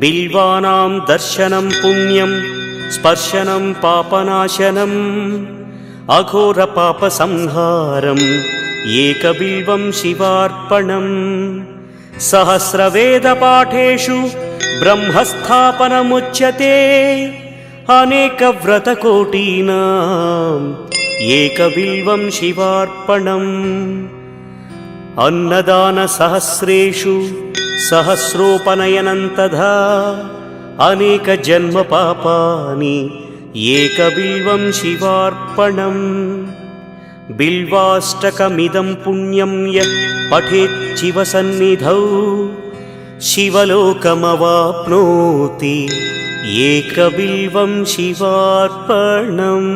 బిల్వానాం దర్శనం పుణ్యం స్పర్శనం పాపనాశనం అఘోర పాప సంహారం ఏకబిల్వం శివార్పణం సహస్రవేద పాఠేషు బ్రహ్మస్థాపనముచ్యతే అనేక వ్రతకోటీనాం ఏకబిల్వం శివార్పణం अन्नदानसहस्रेषु सहस्रोपनयनं तथा अनेकजन्मपापानि एकबिल्वं शिवार्पणम् बिल्वाष्टकमिदं पुण्यं यः पठेच्छिवसन्निधौ शिवलोकमवाप्नोति एकबिल्वं शिवार्पणम्